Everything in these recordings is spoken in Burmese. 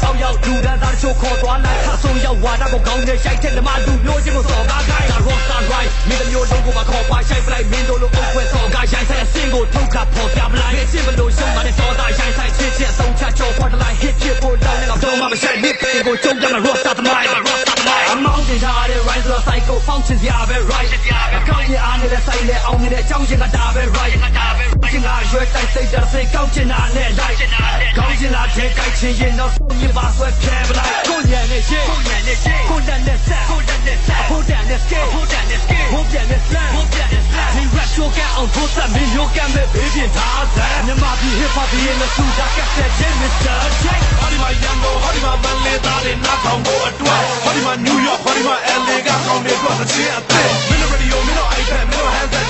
ဆောက်ရောက်လူတန်းသားတချို့ခေါ်သွားလိုက်ခါဆုံးရောက်ဝါတာကိုကောင်းတဲ့ရှိုက်တဲ့လမလူမျိုးချင်းကိုစော်ကားကိုင်က rock star right မင်းတို့မျိုးလုံးကိုမခေါ်ပါရှိုက်ပလိုက်မင်းတို့လိုအုပ်ခွဲစော်ကားရိုင်းဆိုင်အစင်ကိုထုတ်ခါပေါ်ပြပလိုက်မင်းချင်းဘလို့ရှုံးပါနဲ့စော်တာရိုင်းဆိုင်ချင်းချင်းအဆုံးချချောခွာတလိုက် hit ဖြစ်ဖို့တောင်းနေတော့တော့မှမရှိမင်းကိုကြုံကြမှာ rock star တမိုင်း rock star တမိုင်းအမောင်းတင်ထားတဲ့ rise ဆို psycho function စရာပဲ right ကောင်းရအားနေတဲ့ဆိုင်နဲ့ အောင်နေတဲ့အကြောင်းချင်းကဒါပဲ right ချင်းကရွယ်တိုက်စိတ်ဓာတ်စိတ်ကောက်ချင်တာနဲ့ like ကောင်းချင်တာတဲ့ကြိုက်ချင်ရင်တော့ဆုံးရင်ပါဆွဲဖြဲပလိုက်ကိုညံနဲ့ရှေ့ကိုညံနဲ့ရှေ့ကိုတန်နဲ့ဆက်ကိုတန်နဲ့ဆက်ဖို့တန်နဲ့ scale ဖို့တန်နဲ့ scale ဖို့ပြန်နဲ့ slam ဖို့ပြန်နဲ့ slam ဒီ rap show ကအောင်ဖို့သက်မင်းမျိုးကမဲ့ဘေးပြင်ထားစမ်းမြန်မာပြည် hip hop ရဲ့လက်စုတာကက်ဆက်ခြင်း Mr. Jack ဟောဒီမှာရန်ကုန်ဟောဒီမှာမန္တလေးသားတွေနားထောင်ဖို့အတွက်ဟောဒီမှာနယူးယောက်ဟောဒီမှာ LA ကကောင်းတွေအတွက်အချင်းအသစ်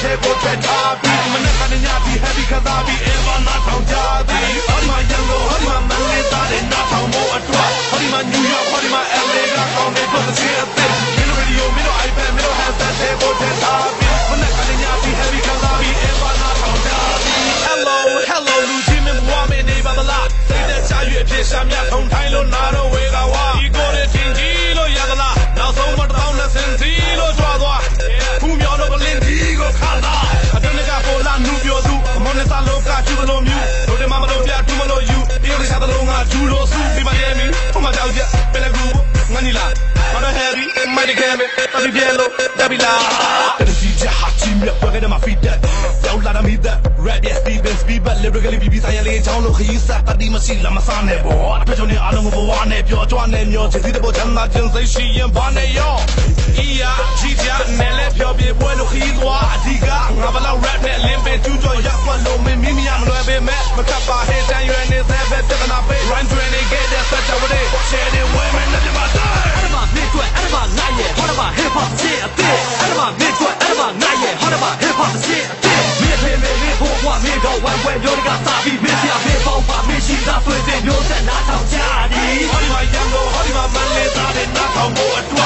ထဲကိုထည့်ထားပြီးမနေ့ကနေညပြီး happy ခသားပြီး ever နားထောင်ကြသည်ဟောဒီမှာရန်ကုန်ဟောဒီမှာမန္တလေးသားတွေနားထောင်ဖို့အတွက်ဟောဒီမှာနယူး တကယ်မယ်တပီပြဲလို့တပီလာတစီချဟာချီမြတ်ဘယ်ကနေမှ feed that ရောက်လာတာမိသက် rap yes Steven Spielberg lyrically ပြီးပြီးဆိုင်ရလေးချောင်းလို့ခရီးဆက်တတိမရှိလာမစားနဲ့ဘောအဖေချုံနေအားလုံးကိုဘဝနဲ့ပြောကြွနဲ့မျောချစ်စီတဲ့ဘောချမ်းသာခြင်းစိတ်ရှိရင်ဘာနဲ့ရော EA ကြီးကြနဲ့လဲပြောပြပွဲလို့ခရီးသွားအဓိကငါဘလောက် rap နဲ့လင်းပင်ကျူးကျော်ရက်ွက်လို့မင်းမိမိရမလွယ်ပေမဲ့မကပ်ပါဟဲ ဝိုင်းဝဲမျိုးတကစာပြီးမင်းပြမင်းပေါင်းပါမင်းရှိသားသွေးစင်မျိုးဆက်နားထောင်ကြသည်ဟောဒီမှာရန်ကုန်ဟောဒီမှာမန္တလေးသားတွေနားထောင်ဖို့အတွက်